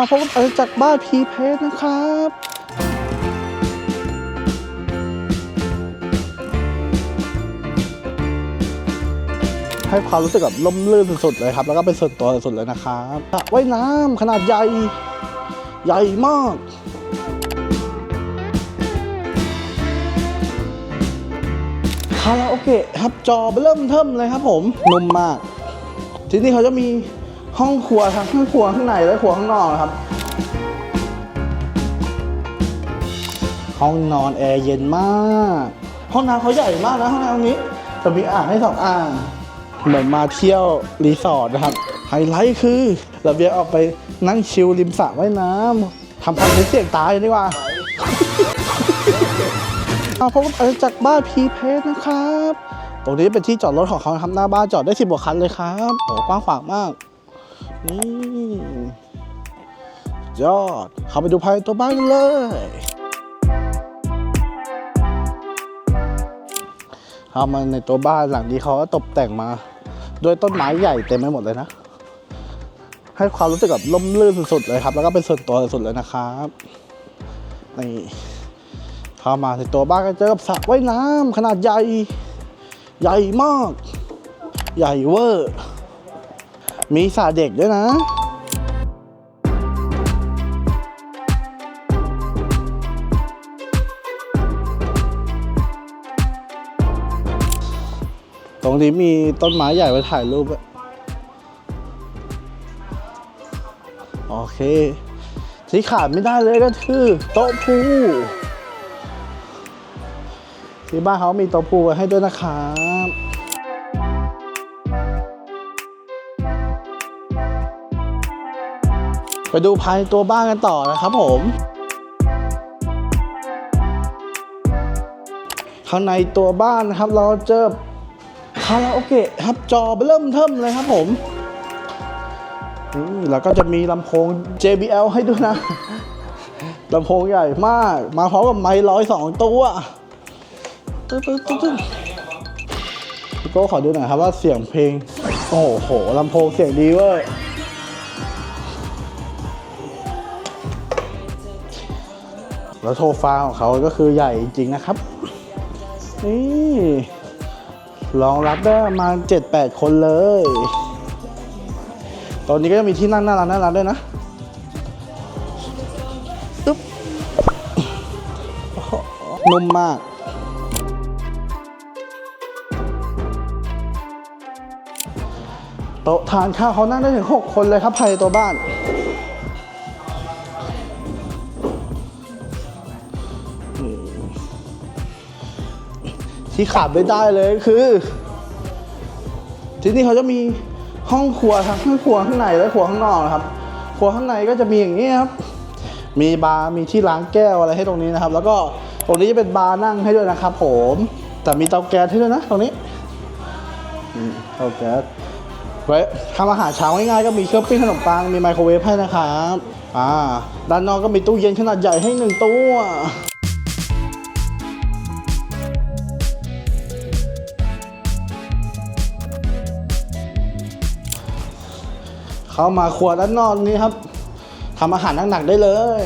มาพบกับอาณากบ้านพีเพชรนะครับ ให้ความรู้สึกแบบล่มลื่นสุดๆเลยครับ แล้วก็เป็นส่วนตัวสุดเลยนะครับว่ายน้ำขนาดใหญ่ ใหญ่มากคาราโอเกะครับจอเริ่มเทิมเลยครับผมนุ่มมาก ที่นี่เขาจะมี ห้องครัวทั้งห้องครัวข้างในและครัวข้างนอกนะครับ ห้องนอนแอร์เย็นมาก ห้องน้ำเขาใหญ่มากนะห้องน้ำตรงนี้ แต่มีอ่างให้สองอ่าง เหมือนมาเที่ยวรีสอร์ทนะครับ ไฮไลท์คือระเบียงออกไปนั่งชิลริมสระว่ายน้ำทำคอนเทนต์เสี่ยงตายดีกว่ามาพบกับอาณาจักบ้านพีเพชนะครับ ตรงนี้เป็นที่จอดรถของเขาครับ หน้าบ้านจอดได้สิบกว่าคันเลยครับโอ้กว้างขวางมาก นี่ยอด เข้าไปดูภายในตัวบ้านกันเลย เข้ามาในตัวบ้านหลังนี้เขาก็ตกแต่งมา ด้วยต้นไม้ใหญ่เต็มไปหมดเลยนะ ให้ความรู้สึกแบบล่มลื่นสุดๆเลยครับ แล้วก็เป็นส่วนตัวสุดเลยนะครับนี่เข้ามาในตัวบ้านก็เจอกับสระว่ายน้ำขนาดใหญ่ ใหญ่มาก ใหญ่เวอร์ มีสระเด็กด้วยนะตรงนี้มีต้นไม้ใหญ่ไว้ถ่ายรูปอะโอเค ที่ขาดไม่ได้เลยก็คือ โต๊ะพูที่บ้านเขามีโต๊ะพูไว้ให้ด้วยนะครับ ไปดูภายในตัวบ้านกันต่อนะครับผมข้างในตัวบ้านนะครับเราเจอคาราโอเกะครับจอเริ่มเทิมเลยครับผมนี่แล้วก็จะมีลำโพง JBL ให้ด้วยนะลำโพงใหญ่มาก มาพร้อมกับไมค์ร้อยสองตัวตึ๊ดตึ๊ดตึ๊ดตึ๊ดโก้ขอดูหน่อยครับว่าเสียงเพลง โอ้โหลำโพงเสียงดีเว้ย แล้วโทฟ้าของเขาก็คือใหญ่จริงๆนะครับ นี่รองรับได้ประมาณ7-8 คนเลย ตอนนี้ก็จะมีที่นั่งน่ารักน่ารักด้วยนะอึ๊บนุ่มมากโต๊ะทานข้าวเขานั่งได้ถึง 6 คนเลยครับภายในตัวบ้าน ที่ขาดไม่ได้เลยคือ ที่นี่เขาจะมีห้องครัวทั้งห้องครัวข้างในและครัวข้างนอกนะครับ ครัวข้างในก็จะมีอย่างนี้ครับ มีบาร์มีที่ล้างแก้วอะไรให้ตรงนี้นะครับ แล้วก็ตรงนี้จะเป็นบาร์นั่งให้ด้วยนะครับ ผม แต่มีเตาแก๊สให้ด้วยนะ ตรงนี้เตาแก๊สไว้ทำอาหารเช้าง่ายๆก็มีเครื่องปิ้งขนมปังมีไมโครเวฟให้นะครับ อ่า ด้านนอกก็มีตู้เย็นขนาดใหญ่ให้หนึ่งตั เข้ามาครัวด้านนอกนี้ครับทำอาหารหนักๆได้เลย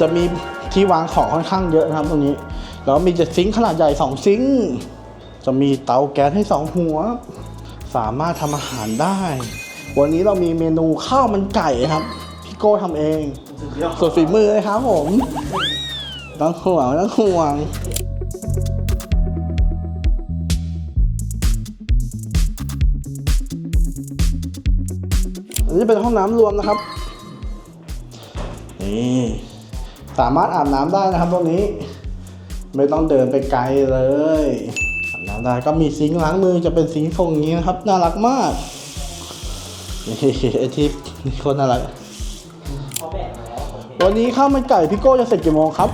จะมีที่วางของค่อนข้างเยอะนะครับตรงนี้แล้วมีจะซิงค์ขนาดใหญ่สองซิงค์จะมีเตาแก๊สให้สองหัว สามารถทำอาหารได้ วันนี้เรามีเมนูข้าวมันไก่ครับ พี่โก้ทำเองส่วนฝีมือเลยครับผมต้องห่วงต้องห่วง นนี้เป็นห้องน้ำรวมนะครับ นี่สามารถอาบน้ำได้นะครับตรงนี้ ไม่ต้องเดินไปไกลเลยอาบน้ำได้ก็มีซิงค์ล้างมือจะเป็นซิงค์ทรงนี้นะครับ น่ารักมากนี่ไอทิปนี่คนน่ารักวันนี้ข้าวมันไก่พี่โก้จะเสร็จกี่โมงครับ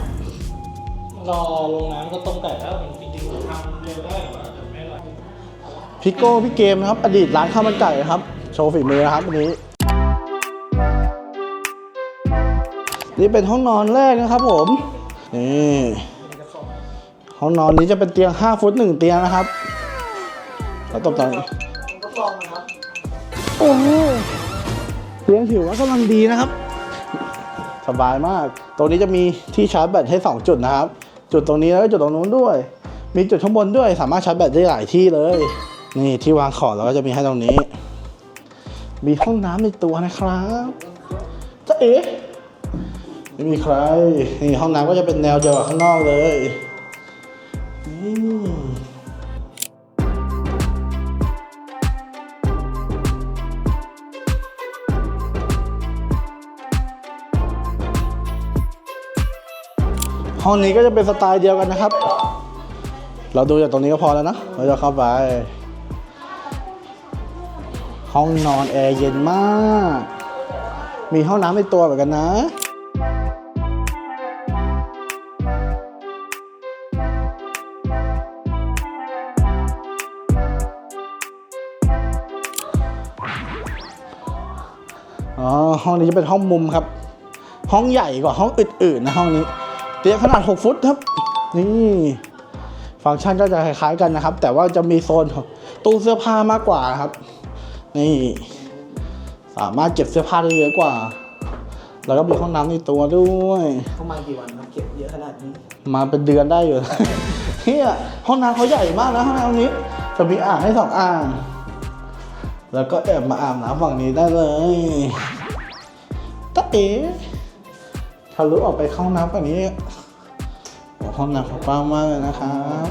รอลงน้ำก็ต้มไก่แล้วจริงๆทำเร็วได้แต่ไม่ไหวพี่โก้พี่เกมนะครับ อดีตร้านข้าวมันไก่นะครับ โชว์ฝีมือนะครับวันนี้ นี่เป็นห้องนอนแรกนะครับผม นี่ห้องนอนนี้จะเป็นเตียง 5 ฟุต 1 เตียงนะครับ แล้วตบแต่งโอ้โหเตียงถือว่ากำลังดีนะครับ สบายมาก ตรงนี้จะมีที่ชาร์จแบตให้ 2 จุดนะครับ จุดตรงนี้แล้วก็จุดตรงนู้นด้วย มีจุดข้างบนด้วย สามารถชาร์จแบตได้หลายที่เลย นี่ที่วางของเราก็จะมีให้ตรงนี้ มีห้องน้ำในตัวนะครับจะเอ๋ ไม่มีใคร นี่ห้องน้ำก็จะเป็นแนวเดียวกับข้างนอกเลยห้องนี้ก็จะเป็นสไตล์เดียวกันนะครับ เราดูจากตรงนี้ก็พอแล้วนะ เราจะเข้าไป ห้องนอนแอร์เย็นมาก มีห้องน้ำในตัวเหมือนกันนะ ห้องนี้จะเป็นห้องมุมครับ ห้องใหญ่กว่าห้องอื่นๆนะห้องนี้ เตียงขนาด 6 ฟุตครับ นี่ ฟังก์ชันก็จะคล้ายๆกันนะครับ แต่ว่าจะมีโซนของตู้เสื้อผ้ามากกว่าครับ นี่ สามารถเก็บเสื้อผ้าได้เยอะกว่า แล้วก็มีห้องน้ำในตัวด้วย เข้ามากี่วันครับเก็บเยอะขนาดนี้ มาเป็นเดือนได้อยู่เฮียห้องน้ำเขาใหญ่มากนะห้องน้ำนี้จะมีอ่างให้สองอ่าง แล้วก็แอบมาอาบน้ำฝั่งนี้ได้เลย ตะเอ๋ทะลุออกไปเข้าน้ำฝั่งนี้โอ้ห้องน้ำขากว้ามากเลยนะครับ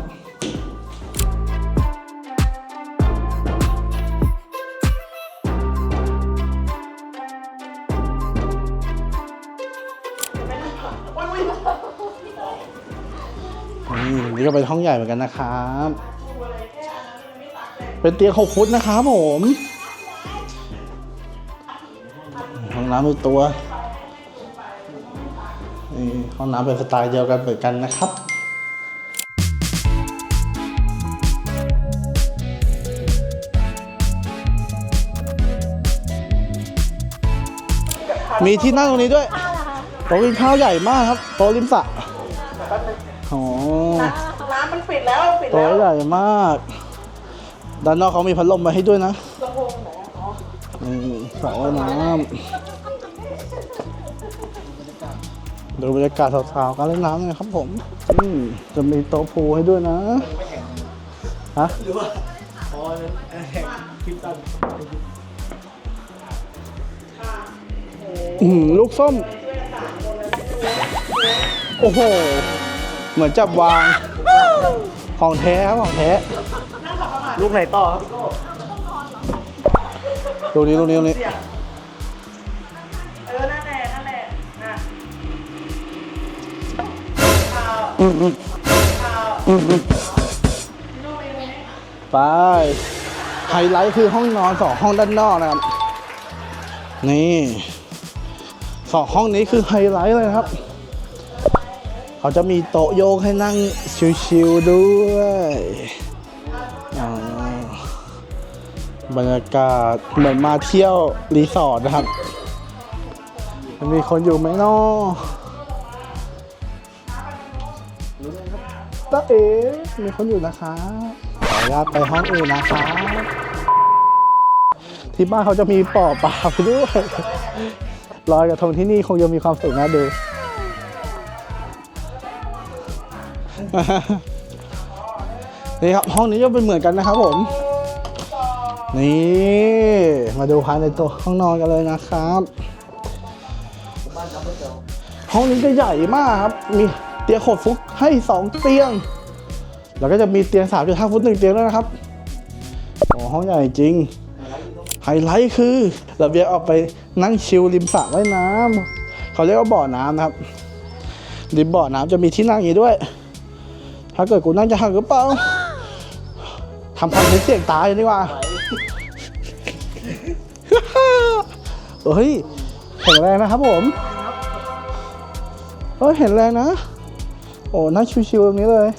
นี่ก็เป็นห้องใหญ่เหมือนกันนะครับ เป็นเตียงหกฟุตนะครับผม น้ำในตัวนี่ห้องน้ำเป็นสไตล์เดียวกันเหมือนกันนะครับมีที่นั่งตรงนี้ด้วยโต๊ะกินข้าวใหญ่มากครับ โต๊ะริมสระอ๋อร้านมันปิดแล้วปิดโต๊ะแล้วใหญ่มาก ด้านนอกเขามีพัดลมมาให้ด้วยนะลำโพงไหนอะอ๋อนี่สระว่ายน้ำ ดูบรรยากาศสาวๆการเล่นน้ำหนะครับผมอืมจะมีโต๊ะพูลให้ด้วยนะฮะหรือว่าอ๋อแห่งคลิปตันอืมลูกส้ม โอ้โห เหมือนจับวาง ของแท้ครับของแท้ ลูกไหนต่อครับดูนี้ดูนี้ดูนี้เออ อืมอืมอืมอืมไป ไฮไลท์คือห้องนอนสองห้องด้านนอกนะครับ นี่สองห้องนี้คือไฮไลท์เลยนะครับ เขาจะมีโต๊ะโยกให้นั่งชิวๆด้วยบรรยากาศเหมือนมาเที่ยวรีสอร์ทนะครับ มีคนอยู่ไหมเนาะ ตาเอ๋มีคนอยู่นะคะขออนุญาตไปห้องเอนะคะที่บ้านเขาจะมีป่อปลาไปด้วยลอยกระทงที่นี่คงจะมีความสุขนะดูนี่ครับห้องนี้ก็เป็นเหมือนกันนะครับผม นี่มาดูภายในตัวห้องนอนกันเลยนะครับ ห้องนี้จะใหญ่มากครับ มีเตียงหกฟุต ให้สองเตียง แล้วก็จะมีเตียงสามจุดห้าฟุตหนึ่งเตียงด้วยนะครับโอ้ห้องใหญ่จริง ไฮไลท์คือระเบียงออกไปนั่งชิลริมสระว่ายน้ำเขาเรียกว่าบ่อน้ำนะครับ ริมบ่อน้ำจะมีที่นั่งอย่างนี้ด้วย ถ้าเกิดกูนั่งจะหักหรือเปล่าทำคอนเทนต์เสียงตายดีกว่าเฮ้ยแข็งแรงนะครับผมเฮ้ยเห็นแรงนะ โอ้นั่งชิวๆตรงนี้เลย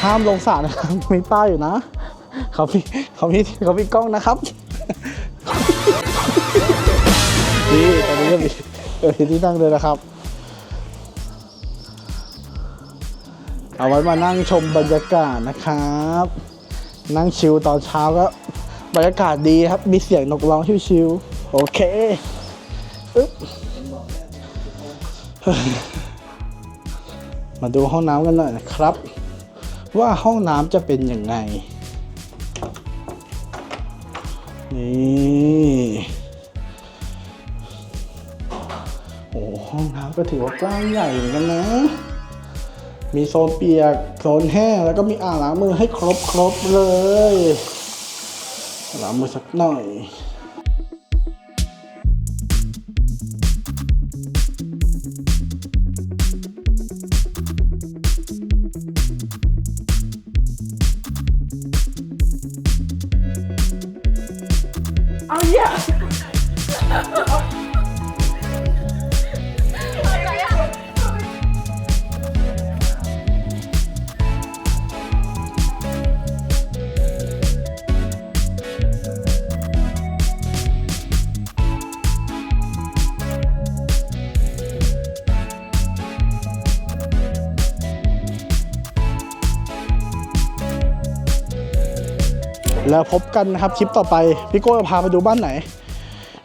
ห้ามลงสระนะครับมีป้ายอยู่นะเขามีเขามีเขามีกล้องนะครับนี่ตอนนี้ก็มีเออที่นั่งเลยนะครับ เอาไว้มานั่งชมบรรยากาศนะครับ นั่งชิลตอนเช้าก็บรรยากาศดีครับ มีเสียงนกร้องชิวๆโอเคอึ๊บ มาดูห้องน้ำกันหน่อยนะครับ ว่าห้องน้ำจะเป็นยังไง นี่โอ้ห้องน้ำก็ถือว่ากว้างใหญ่เหมือนกันนะ มีโซนเปียกโซนแห้งแล้วก็มีอ่างล้างมือให้ครบครบๆเลยล้างมือสักหน่อย เอ แล้วพบกันนะครับคลิปต่อไป พี่โก้จะพาไปดูบ้านไหน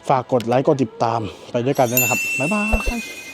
ฝากกดไลค์กดติดตามไปด้วยกันด้วยนะครับ บ๊ายบาย